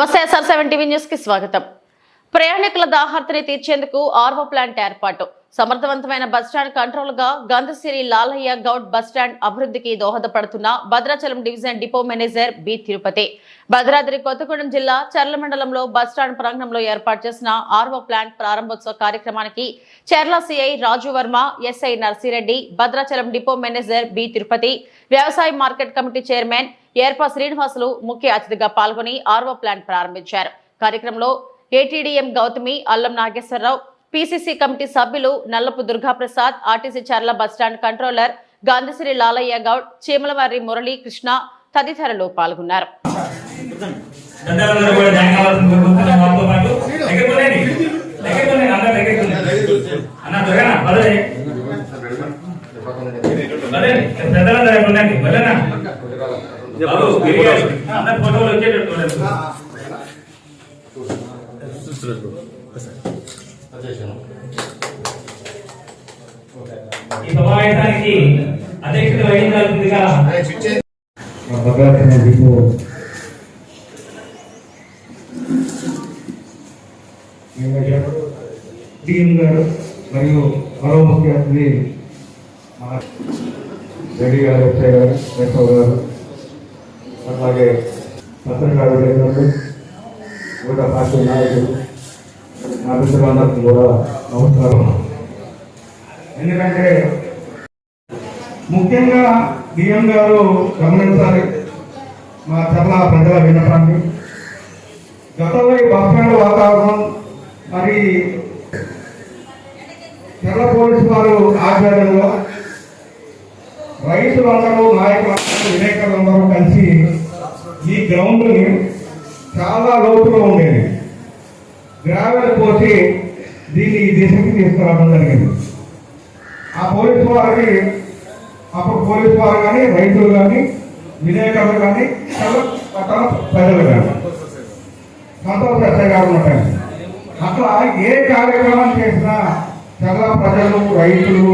నమస్తే SR seven TV న్యూస్కి స్వాగతం. ప్రయాణికుల దాహార్తిని తీర్చేందుకు ఆర్వో ప్లాంట్ ఏర్పాటు. సమర్థవంతమైన బస్టాండ్ కంట్రోల్గా గంధసిరి లాలయ్య గౌడ్ బస్టాండ్ అభివృద్ధికి దోహదపడుతున్న Bhadrachalam division depot manager B Tirupati. Bhadradri Kothagudem జిల్లా చర్ల మండలంలో బస్టాండ్ ప్రాంగణంలో ఏర్పాటు చేసిన ఆర్వో ప్లాంట్ ప్రారంభోత్సవ కార్యక్రమానికి Charla CI Raju Varma SI Narsireddy Bhadrachalam depot manager B Tirupati వ్యవసాయ మార్కెట్ కమిటీ చైర్మన్ ఏర్పా శ్రీనివాసులు ముఖ్య అతిథిగా పాల్గొని ఆర్వో ప్లాంట్ ప్రారంభించారు. కార్యక్రమంలో ఏటీడీఎం గౌతమి అల్లం నాగేశ్వరరావు పీసీసీ కమిటీ సభ్యులు Nallapu Durgaprasad RTC Charla bus stand controller Gandhisri Lalaiah Goud చీమలవారి Murali Krishna తదితరులు పాల్గొన్నారు పెద్దలందరూ కూడా జాయిన్ అవ్వాల్సింది కోరుకుంటున్నాం మాతో పాటు దగ్గరికి ఉండండి. దగ్గరికి ఉండండి. అన్న దగ్గరికి ఉండండి. అన్న త్వరగా పదవి పదండి. పెద్దలందరూ ఇక్కడ ఉండండి వెళ్ళనా బాబు గిరి గారు, అందరి ఫోటోలు వచ్చేటట్టు ఉండండి. ఈ సమావేశానికి అధ్యక్షత వహించాల్సిందిగా మా భద్రాచలం డిపో గారు మరియు మరో ముఖ్య అతిథి మన రెడ్డి గారు ఎస్ఐ గారు ఎస్ఓ గారు అలాగే పత్రికా విలేకరులు వివిధ పార్టీ నాయకులు నా మిత్రులందరికీ కూడా నమస్కారం. ఎందుకంటే ముఖ్యంగా డిఎం గారు గమనించాలి. మా చర్ల ప్రజల వినటాన్ని గతంలో ఈ బస్టాండ్ వాతావరణం మరి తెల్ల పోలీసు వారు ఆధ్వర్యంలో రైతులందరూ నాయకులందరూ విలేకరులందరూ కలిసి ఈ గ్రౌండ్ని చాలా లోతులో ఉండేది. గ్రావెల్ పోసి దీన్ని ఈ దిశకి తీసుకురావడం జరిగింది. ఆ పోలీసు వారికి అప్పుడు పోలీసు వారు కానీ రైతులు కానీ విలేకరులు కానీ చాలా పట్టణ ప్రజలు కానీ సంతోష్ ఎస్ఐ ఉంటాయి. అట్లా ఏ కార్యక్రమం చేసినా చాలా ప్రజలు రైతులు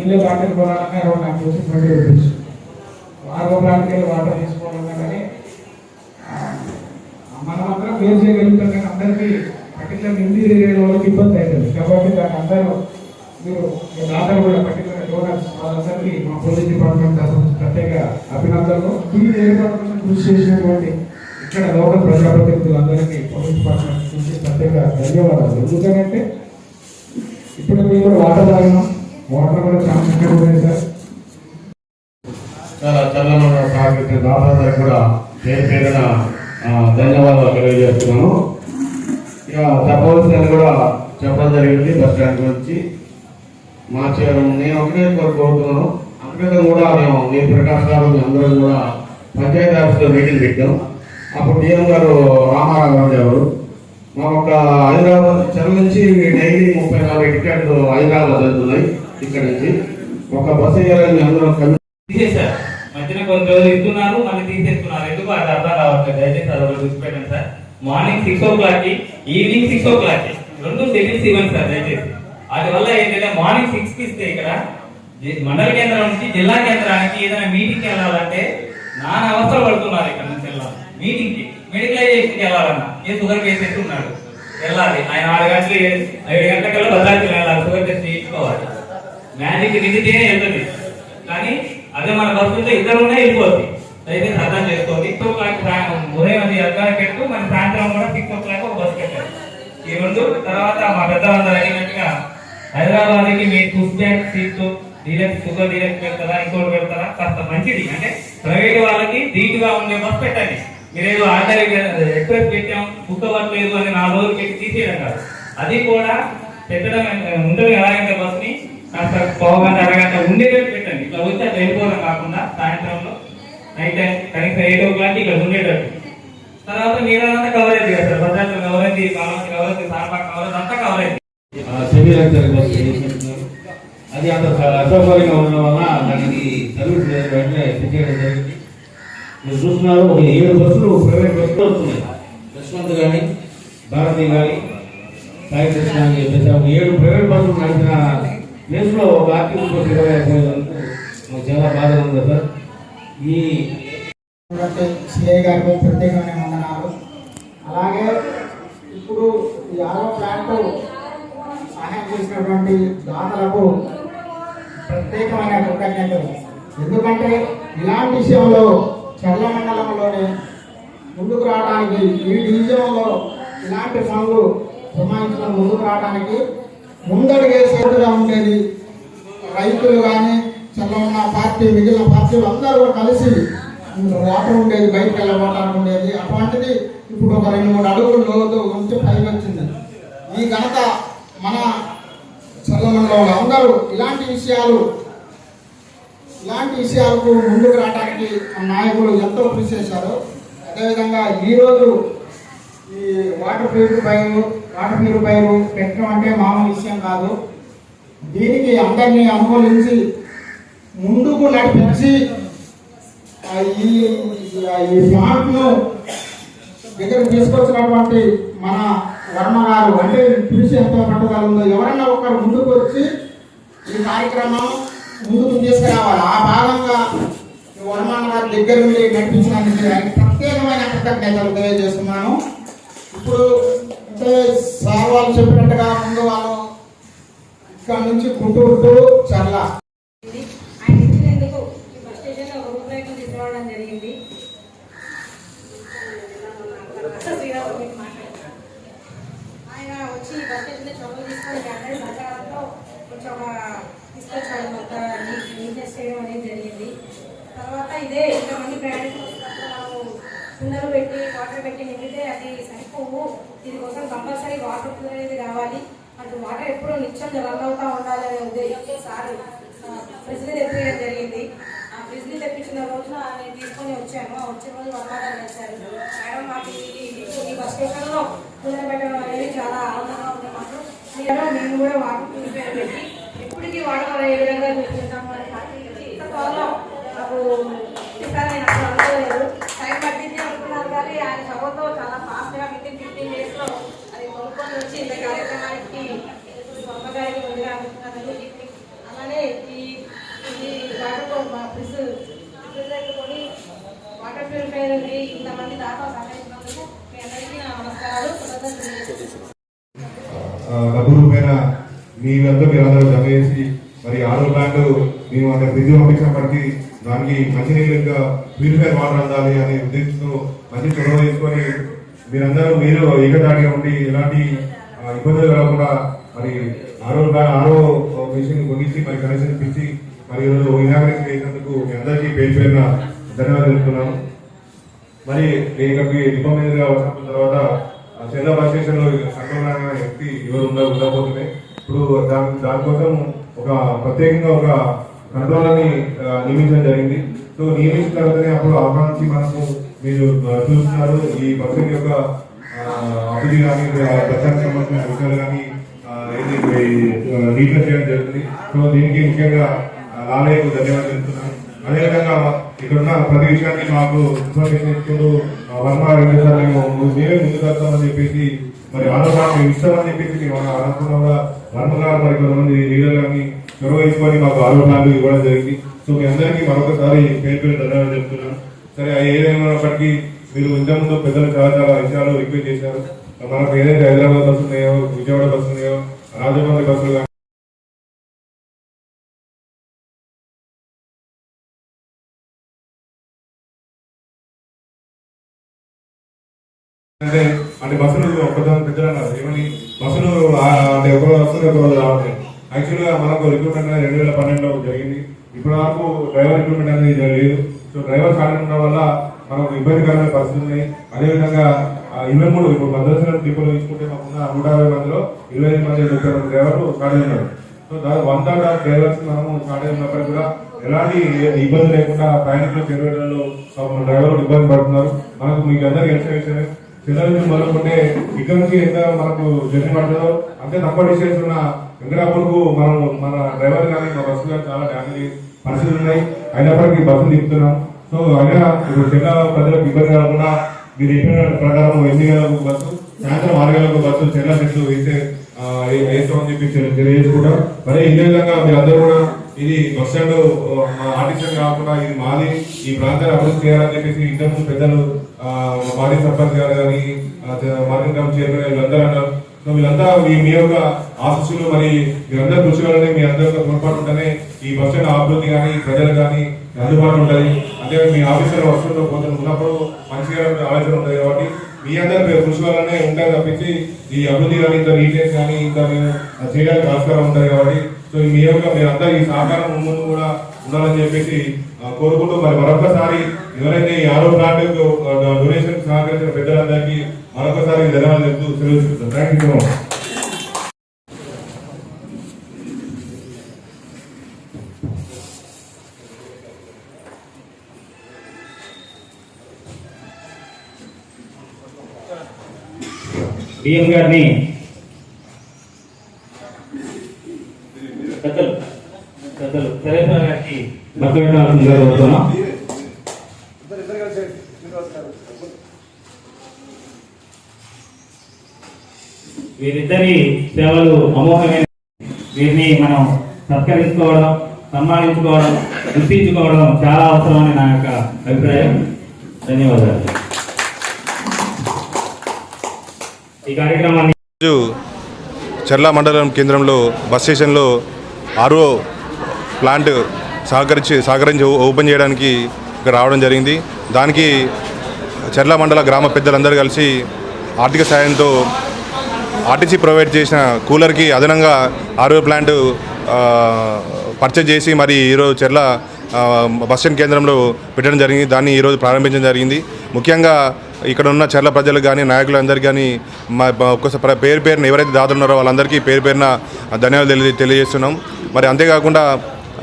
ఇల్లు వాటర్ కొనాలన్నా నాకు వచ్చి ట్వంటీ రూపీస్ ఆరో ప్లాంట్కి వెళ్ళి వాటర్ తీసుకోవాలన్నా కానీ మనం అందరం వేరు చేయగలుగుతాం కానీ అందరికీ పర్టికులర్ ఇంటీరియర్ ఏరియా వాళ్ళకి ఇబ్బంది అవుతుంది. కాబట్టి దాని అందరూ మీరు దాదాపు కూడా పర్టికులర్ డోనర్స్ వాళ్ళందరికీ మా పోలీస్ డిపార్ట్మెంట్ ప్రత్యేక అభినందనలు. దీన్ని ఏర్పాటు కోసం కృషి చేసినటువంటి ఇక్కడ లోకల్ ప్రజాప్రతినిధులందరికీ పోలీస్ డిపార్ట్మెంట్ నుంచి ప్రత్యేక ధన్యవాదాలు. ఎందుకంటే ఇప్పుడు మేము వాటర్ తాగినాం. వాటర్ కూడా చాలా ఉన్నాయి సార్. చాలా చల్లమైన సాగితే దాదాపు కూడా పేరు పేరున ధన్యవాదాలు తెలియజేస్తున్నాను. ఇక చెప్పవలసింది కూడా చెప్పడం జరిగింది బస్ స్టాండ్ గురించి. మా చే- నేను ఒకటే కోరుకుంటున్నాను. అక్కడ కూడా మేము మీ ప్రకాష్ గారు మీ అందరం కూడా పంచాయతీ ఆఫీస్లో మీటింగ్ పెట్టాం. అప్పుడు డిఎం గారు రామారావు గారు ఎవరు? ఒక హైదరాబాద్ చెర నుంచి డైలీ ముప్పై నాలుగు టికెట్లు హైదరాబాద్ వెళ్తున్నాయి ఇక్కడ నుంచి. ఒక బస్సు వేయాలని అందరం కలిసి తీసేశారు. మధ్యన కొన్ని రోజులు ఇస్తున్నారు మళ్ళీ తీసేస్తున్నారు. ఎందుకు అది అర్థం కావట్లేదు. దయచేసి అది ఒకటి చూసిపెట్టండి సార్. మార్నింగ్ సిక్స్ ఓ క్లాక్కి ఈవినింగ్ సిక్స్ ఓ క్లాక్కి రెండు సిగ్నల్స్ ఇవ్వండి సార్ దయచేసి. అది వల్ల ఏంటంటే మార్నింగ్ సిక్స్కి ఇస్తే ఇక్కడ మండల కేంద్రం నుంచి జిల్లా కేంద్రానికి ఏదైనా మీటింగ్కి వెళ్ళాలంటే నాన్న అవసరం పడుతున్నారు ఇక్కడ నుంచి వెళ్ళాలి. మీటింగ్కి మెడికలైజేషన్కి వెళ్ళాలన్నా. ఏ షుగర్ పేషెంట్ ఉన్నాడు? వెళ్ళాలి. ఆయన ఆరు గంటలు ఐదు ఏడు గంటలకల్లా భద్రాచలం వెళ్ళాలి. షుగర్ టెస్ట్ చేయించుకోవాలి. మ్యాజిక్ నిండితేనే వెళ్తుంది. కానీ అదే మన బస్సు ఇద్దరునే ఇద్దరు ఉన్నాయి వెళ్ళిపోతుంది దయచేసి అర్థం చేసుకోండి. సిక్స్ ఓ క్లాక్ ఉదయం అది అర్థానికి పెట్టు. మన సాయంత్రం కూడా సిక్స్ ఓ క్లాక్ ఒక బస్సు పెట్టారు ఈ రెండు తర్వాత మా పెద్దలందరూ అడిగినట్టుగా హైదరాబాద్కి మీ push back seats deluxe sugar deluxe పెడతారా ఇంకోటి పెడతారా? కాస్త మంచిది. అంటే ప్రైవేట్ వాళ్ళకి ధీటుగా ఉండే బస్ పెట్టండి. మీరేదో ఆర్డర్ ఎక్స్ప్రెస్ పెట్టాం బుక్ అవ్వట్లేదు అని నాలుగు రోజులు పెట్టి తీసేయడం అది కూడా పెట్టడం ఉంటుంది ఎలాగంటే బస్ని కాస్త పావు అరగంట ఉండేటట్టు పెట్టండి. ఇట్లా వచ్చి అట్లా వెళ్ళిపోవడం కాకుండా సాయంత్రంలో నైట్ టైం కనీసం ఎయిట్ ఓ క్లాక్ ఇక్కడ ఉండేటట్టు. తర్వాత మీరంతా కవరేజ్ చేస్తారు. భద్రాచలం కవరేజ్ కావాలి కవరేజ్ సారపాక కవరేజ్ అంతా కవరేజ్ సివిల్ చేస్తున్నారు అది అంత అసౌకర్యంగా ఉండడం వలన దానికి సర్వీస్ లేదు వెంటనే చేయడం జరిగింది. మీరు చూస్తున్నారు ఒక ఏడు బస్సులు ప్రైవేట్ బస్సులు వస్తున్నాయి. యశ్వంత్ కానీ భారతి కానీ సాయి కృష్ణ అని చెప్పేసి ఒక ఏడు ప్రైవేట్ బస్సులు నడిపిన ప్లేస్లో ఒక ఆర్టీసీ బస్సు ఇరవై ఐదు మాకు చాలా బాధగా ఉంది సార్. ఈ సిఐ గారికి ప్రత్యేకమైన వందనాలు. అలాగే ఇప్పుడు ఈ ఆరో ప్లాంట్ సహాయం చేసినటువంటి దాతలకు ప్రత్యేకమైన కృతజ్ఞతలు. ఎందుకంటే ఇలాంటి విషయంలో చర్ల మండలంలోనే ముందుకు రావడానికి ఈ డివిజన్లో ఇలాంటి పనులు పురమాయించడం ముందుకు రావడానికి ముందడుగే సేటుగా ఉండేది. రైతులు కానీ చల్లన్న పార్టీ మిగిలిన పార్టీలు అందరూ కూడా కలిసి వాటర్ ఉండేది బయటకు వెళ్ళబోటానికి ఉండేది. అటువంటిది ఇప్పుడు ఒక రెండు మూడు అడుగులు లోతు ఉంచి పైకి వచ్చింది. ఈ ఘనత మన చల్లమంలో అందరూ ఇలాంటి విషయాలు ఇలాంటి విషయాలకు ముందుకు రావడానికి మన నాయకులు ఎంతో కృషి చేశారు. అదేవిధంగా ఈరోజు ఈ వాటర్ ప్యూరిఫైర్ వాటర్ ప్యూరిఫైర్ పెట్టడం అంటే మామూలు విషయం కాదు. దీనికి అందరినీ అనుకూలించి ముందుకు నడిపించి ఈ ఈ ప్లాంట్ను దగ్గర తీసుకొచ్చినటువంటి మన వర్మ గారు అంటే పిలిచి ఎంత పట్టుదల ఉందో ఎవరన్నా ఒకరు ముందుకు వచ్చి ఈ కార్యక్రమం ముందుకు తీసుకురావాలి. ఆ భాగంగా వర్మన్న గారి దగ్గర నుండి నడిపించడానికి ప్రత్యేకమైన కృతజ్ఞతలు తెలియజేస్తున్నాను. ఇప్పుడు అంటే సార్ వాళ్ళు చెప్పినట్టుగా ముందు వాళ్ళు ఇక్కడ నుంచి గుంటూరు చర్ల ఆయన ఇచ్చినందుకు ఈ బస్ స్టేషన్లో రూపురేఖలు తీసుకురావడం జరిగింది శ్రీరామ్ మీకు మాట్లాడతాను. ఆయన వచ్చి ఈ బస్ స్టేషన్లో చొరవ తీసుకొని మీ అందరి సహకారంతో కొంచెం ఒక తీసుకొచ్చాడు మొత్తం నీట్నెస్ చేయడం అనేది జరిగింది తర్వాత ఇదే ఇంతమంది ప్రయాణికులు వస్తున్నప్పుడు మనము కుండలు పెట్టి వాటర్ పెట్టి నిండితే అది సరిపోవు. దీనికోసం కంపల్సరీ వాటర్ అనేది రావాలి అటు వాటర్ ఎప్పుడూ నిత్యం రన్ ఉండాలి అనే ఉద్దేశంతో సార్ ఫ్రిడ్జ్ని తెప్పించడం జరిగింది. ఆ ఫ్రిడ్జ్ని తెప్పించిన రోజున నేను తీసుకొని వచ్చాను. వచ్చే వచ్చిన రోజు వర్మాగారు వచ్చారు మేడం మాకు ఈ- బస్ స్టేషన్లో కుండలు పెట్టడం అనేది చాలా ఆనందంగా ఉంది మాకు. మీరు మేము కూడా వాటర్ ప్యూరిఫైర్ పెట్టి ఎప్పటికీ వాటర్ ఏ విధంగా చూసుకుంటాము అని హామీ ఇంత త్వరలో నాకు చెప్పాలని నాకు అనుకోలేదు. అనుకున్నారు ఆయన చదువుతో చాలా ఫాస్ట్గా ఫిఫ్టీన్ ఫిఫ్టీన్ డేస్లో అది కొనుక్కొని వచ్చి ఇంత కార్యక్రమానికి అమ్మగారికి ముందుగా అలానే ఈ ఈ మా ఫ్రిడ్జ్ కొని వాటర్ ప్యూరిఫైర్ ఉంది ఇంతమంది దాకా సహాయించినందుకు మీ అందరికీ నా నమస్కారాలు జమ చేసి మరి ఆరో ప్లాంట్ మేము అక్కడ ఫ్రిడ్జ్ పంపించినప్పటికీ దానికి మంచినీళ్ళు ఇంకా ప్యూరిఫైర్ వాటర్ అందాలి అనే ఉద్దేశంతో మంచి చొరవ తీసుకొని మీరందరూ మీరు ఏకదాటిగా ఉండి ఎలాంటి ఇబ్బందులు కలగకుండా మరి ఆరో ఆరో మిషన్ కొనిచ్చి మరి కనెక్షన్ ఇప్పించి మరి ఈరోజు ఇనాగ్రేషన్ చేసినందుకు మీ అందరికీ పేరు పేరున ధన్యవాదాలు తెలుపుతున్నాను మరి నేను ఇక్కడికి డిపో వచ్చిన తర్వాత చెల్ల బస్ స్టేషన్లో సంక్రమణ వ్యక్తి ఎవరు ఉండ ఉండబోతున్నాయి ఇప్పుడు దాని దానికోసం ఒక ప్రత్యేకంగా ఒక కంట్రోలర్ని నియమించడం జరిగింది. సో నియమించిన తర్వాతనే అప్పుడు ఆహ్వానించి మనకు మీరు చూస్తున్నారు ఈ బస్సు యొక్క అభివృద్ధి కానీ ప్రచారానికి సంబంధించిన విషయాలు కానీ ఏది రీసెర్చ్ చేయడం జరుగుతుంది. సో దీనికి ముఖ్యంగా ఆ, లాలయ్యకు ధన్యవాదాలు తెలుపుతున్నాను. అదేవిధంగా ఇక్కడ ఉన్న ప్రతి విషయాన్ని మాకు ఇన్ఫర్మేషన్ ఇచ్చుకుంటూ ఆ, వర్మ వెంకటేశ్వర మేము మేమే ముందుకు వస్తామని చెప్పేసి మరి ఆలోచన మేము ఇస్తామని చెప్పేసి మేము అనుకున్నా వర్మ గారు మరి కొంతమంది లీడర్ గారిని నిర్వహించుకొని మాకు ఆలోచనలు ఇవ్వడం జరిగింది. సో మీ అందరికీ మరొకసారి పేరు పేరు ధన్యవాదాలు చెప్తున్నాను సరే అది ఏదేమైనప్పటికీ మీరు ఇంతకుముందు పెద్దలు చాలా చాలా విషయాలు రిక్వెస్ట్ చేశారు. మనకు ఏదైతే హైదరాబాద్ బస్సు ఉన్నాయో విజయవాడ బస్సు ఉన్నాయో రాజమండ్రి బస్సులు అంటే అంటే బస్సులు ఒక్కదాని పెద్దలు అన్నారు. ఏమని? బస్సులు అంటే ఒక వస్తుంది ఒక రోజు రావట్లేదు. యాక్చువల్గా మనకు రిక్రూట్మెంట్ అనేది రెండు వేల పన్నెండులో జరిగింది. ఇప్పటి వరకు డ్రైవర్ రిక్రూట్మెంట్ అనేది జరగలేదు. సో డ్రైవర్ ఖాళీ ఉండడం వల్ల మనకు ఇబ్బందికరమైన పరిస్థితులు ఉన్నాయి అదేవిధంగా ఇరవై మూడు ఇప్పుడు భద్రాచలం డిపోలో తీసుకుంటే మాకున్న నూట యాభై మందిలో ఇరవై ఐదు మంది ముప్పై మంది డ్రైవర్లు ఖాళీ ఉన్నారు. సో దాని వన్ థర్డ్ ఆఫ్ డ్రైవర్స్ మనము ఖాళీ ఉన్నప్పటికీ కూడా ఎలాంటి ఇబ్బంది లేకుండా ప్రయాణికులు చేరువడంలో డ్రైవర్లు ఇబ్బంది పడుతున్నారు. మనకు మీకు అందరికీ తెలిసిన విషయమే చిన్న నుంచి మొదలుకుంటే ఇక్కడ నుంచి ఎంత మనకు జర్నీ పడుతుందో అంతే తక్కువ డిస్టెన్స్ ఉన్న వెంకటాపూర్కు మనం మన డ్రైవర్ కానీ మా బస్సు కానీ చాలా డ్యామేజ్ పరిస్థితులు ఉన్నాయి. అయినప్పటికీ బస్సులు తిప్పుతున్నాం సో అయినా ఇప్పుడు చిన్న ప్రజలకు ఇబ్బంది కాకుండా మీరు చెప్పిన ప్రకారం ఎన్ని గంటలకు బస్సు సాయంత్రం ఆరు గంటలకు బస్సు చెల్ల చెట్లు వేస్తే వేస్తామని చెప్పి తెలియజేసుకుంటాం. మరి ఇదే విధంగా మీరు అందరూ కూడా ఇది బస్ స్టాండ్ ఆర్టిస్ట్ కాకుండా ఇది మాది ఈ ప్రాంతాన్ని అభివృద్ధి చేయాలని చెప్పేసి ఇంతకుముందు పెద్దలు మాజీ సర్పంచ్ గారు కానీ మార్కెట్ కమిటీ చైర్మన్ వీళ్ళందరూ అన్నారు. వీళ్ళంతా మీ మీ యొక్క ఆశస్సులు మరి మీరందరూ కృషి వల్లనే మీ అందరి యొక్క తోడ్పాటు ఉంటేనే ఈ బస్ స్టాండ్ అభివృద్ధి కానీ ప్రజలు కానీ అందుబాటులో ఉంటుంది అంటే మీ ఆఫీసర్ వస్తువులు పోతున్న ఉన్నప్పుడు మంచిగా ఆలోచన ఉంటుంది కాబట్టి మీ అందరి కృషి వల్లనే ఉంటాయి తప్పించి ఈ అభివృద్ధి కానీ ఇంత నీట్నెస్ కానీ ఇంత మేము చేయడానికి ఆస్కారం ఉంటుంది కాబట్టి సో మీ యొక్క మీరంతా ఈ సహకారం ముందు కూడా ఉండాలని చెప్పేసి కోరుకుంటూ మరి మరొకసారి ఎవరైతే ఈ ఆరో ప్లాంట్ డొనేషన్ సహకరించిన పెద్దలందరికీ మరొకసారి ధన్యవాదాలు చెప్తూ సెలవు చెప్తాను థ్యాంక్ యూ డిఎం గారిని పెద్దలు పెద్దలు సరేశ్వర గారికి భర్త పెట్టాల్సిందిగా కోరుతున్నాం ఇద్దరి సేవలు అమోఘమైన వీరిని మనం సత్కరించుకోవడం సన్మానించుకోవడం గుర్తించుకోవడం చాలా అవసరమని నా యొక్క అభిప్రాయం. ధన్యవాదాలు. ఈ కార్యక్రమాన్ని రోజు చర్ల మండలం కేంద్రంలో బస్ స్టేషన్లో ఆర్ఓ ప్లాంట్ సహకరించి సహకరించి ఓపెన్ చేయడానికి ఇక్కడ రావడం జరిగింది. దానికి చర్ల మండల గ్రామ పెద్దలందరూ కలిసి ఆర్థిక సాయంతో ఆర్టీసీ ప్రొవైడ్ చేసిన కూలర్కి అదనంగా ఆరో ప్లాంట్ పర్చేజ్ చేసి మరి ఈరోజు చెర్ల బస్ స్టాండ్ కేంద్రంలో పెట్టడం జరిగింది. దాన్ని ఈరోజు ప్రారంభించడం జరిగింది. ముఖ్యంగా ఇక్కడ ఉన్న చర్ల ప్రజలు కానీ నాయకులందరికీ కానీ మా ఒక్కసారి పేరు పేరున ఎవరైతే దాతలు ఉన్నారో వాళ్ళందరికీ పేరు పేరున ధన్యవాదాలు తెలియ తెలియజేస్తున్నాం. మరి అంతేకాకుండా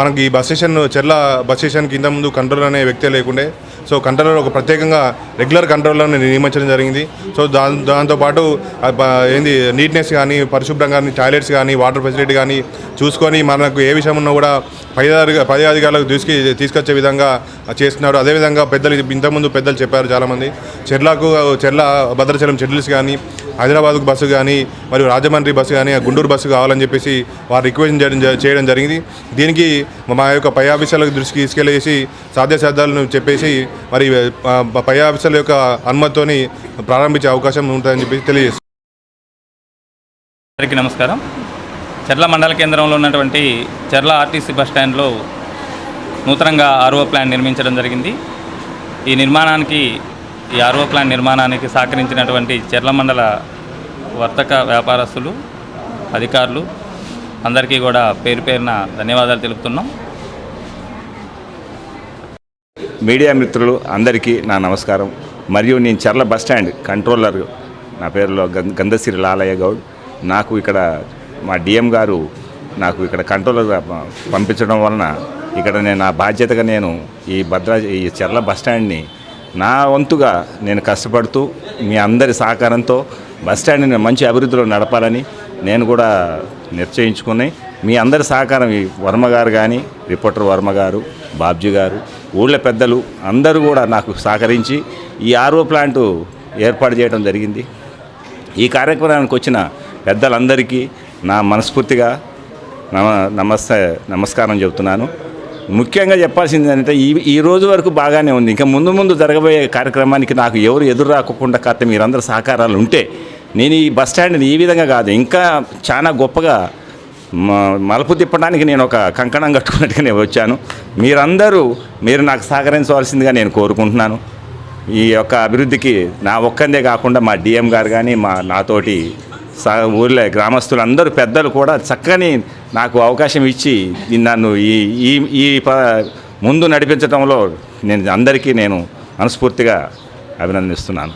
మనకి ఈ bus station Cherla bus station కింద ముందు కంట్రోల్ అనే వ్యక్తే లేకుండే సో కంట్రోలర్ ఒక ప్రత్యేకంగా రెగ్యులర్ కంట్రోలర్ని నియమించడం జరిగింది. సో దా దాంతోపాటు ఏంది నీట్నెస్ కానీ పరిశుభ్రంగా కానీ టాయిలెట్స్ కానీ వాటర్ ఫెసిలిటీ కానీ చూసుకొని మనకు ఏ విషయం ఉన్నా కూడా పై పై అధికారులకు తీసుకు తీసుకొచ్చే విధంగా చేస్తున్నారు. అదేవిధంగా పెద్దలు ఇంతకుముందు పెద్దలు చెప్పారు చాలామంది. చెర్లకు చెర్ల భద్రాచలం షెడ్యూల్స్ కానీ హైదరాబాద్కు బస్సు కానీ మరియు రాజమండ్రి బస్సు కానీ గుంటూరు బస్సు కావాలని చెప్పేసి వారు రిక్వెస్ట్ చేయడం చేయడం జరిగింది. దీనికి మా యొక్క పై ఆఫీసర్లకు దృష్టికి తీసుకెళ్ళేసి సాధ్యసాధ్యాలను చెప్పేసి మరి పై ఆఫీసర్ల యొక్క అనుమతితోని ప్రారంభించే అవకాశం ఉంటుందని చెప్పి తెలియజేస్తుంది అందరికీ నమస్కారం. చెర్ల మండల కేంద్రంలో ఉన్నటువంటి చెర్ల ఆర్టీసీ బస్ స్టాండ్లో నూతనంగా ఆర్ఓ ప్లాన్ నిర్మించడం జరిగింది. ఈ నిర్మాణానికి ఈ ఆర్ఓ ప్లాన్ నిర్మాణానికి సహకరించినటువంటి చెర్ల మండల వర్తక వ్యాపారస్తులు అధికారులు అందరికీ కూడా పేరు పేరున ధన్యవాదాలు తెలుపుతున్నాం. మీడియా మిత్రులు అందరికీ నా నమస్కారం. మరియు నేను చర్ల బస్ స్టాండ్ కంట్రోలర్ నా పేరులో గం- గంధసిరి లాలయ్య గౌడ్. నాకు ఇక్కడ మా డిఎం గారు నాకు ఇక్కడ కంట్రోలర్గా పంపించడం వలన ఇక్కడ నేను నా బాధ్యతగా నేను ఈ భద్రా ఈ చర్ల బస్ స్టాండ్ని నా వంతుగా నేను కష్టపడుతూ మీ అందరి సహకారంతో బస్ స్టాండ్ని మంచి అభివృద్ధిలో నడపాలని నేను కూడా నిశ్చయించుకుని మీ అందరి సహకారం ఈ వర్మ గారు కానీ రిపోర్టర్ వర్మ గారు బాబ్జీ గారు ఊళ్ళ పెద్దలు అందరూ కూడా నాకు సహకరించి ఈ ఆర్ఓ ప్లాంటు ఏర్పాటు చేయడం జరిగింది. ఈ కార్యక్రమానికి వచ్చిన పెద్దలందరికీ నా మనస్ఫూర్తిగా నమ నమస్తే నమస్కారం చెబుతున్నాను. ముఖ్యంగా చెప్పాల్సింది ఏంటంటే ఈ ఈ రోజు వరకు బాగానే ఉంది. ఇంకా ముందు ముందు జరగబోయే కార్యక్రమానికి నాకు ఎవరు ఎదురు రాకుండా కాస్త మీరందరూ సహకారాలు ఉంటే నేను ఈ బస్ స్టాండ్ని ఈ విధంగా కాదు ఇంకా చాలా గొప్పగా మలుపు తిప్పడానికి నేను ఒక కంకణం కట్టుకున్నట్టుగా నేను వచ్చాను. మీరందరూ మీరు నాకు సహకరించవలసిందిగా నేను కోరుకుంటున్నాను. ఈ యొక్క అభివృద్ధికి నా ఒక్కందే కాకుండా మా డిఎం గారు కానీ మా నాతోటి సహ ఊర్లో గ్రామస్తులు అందరూ పెద్దలు కూడా చక్కని నాకు అవకాశం ఇచ్చి నన్ను ఈ ఈ ఈ ప ముందు నడిపించడంలో నేను అందరికీ నేను మనస్ఫూర్తిగా అభినందిస్తున్నాను.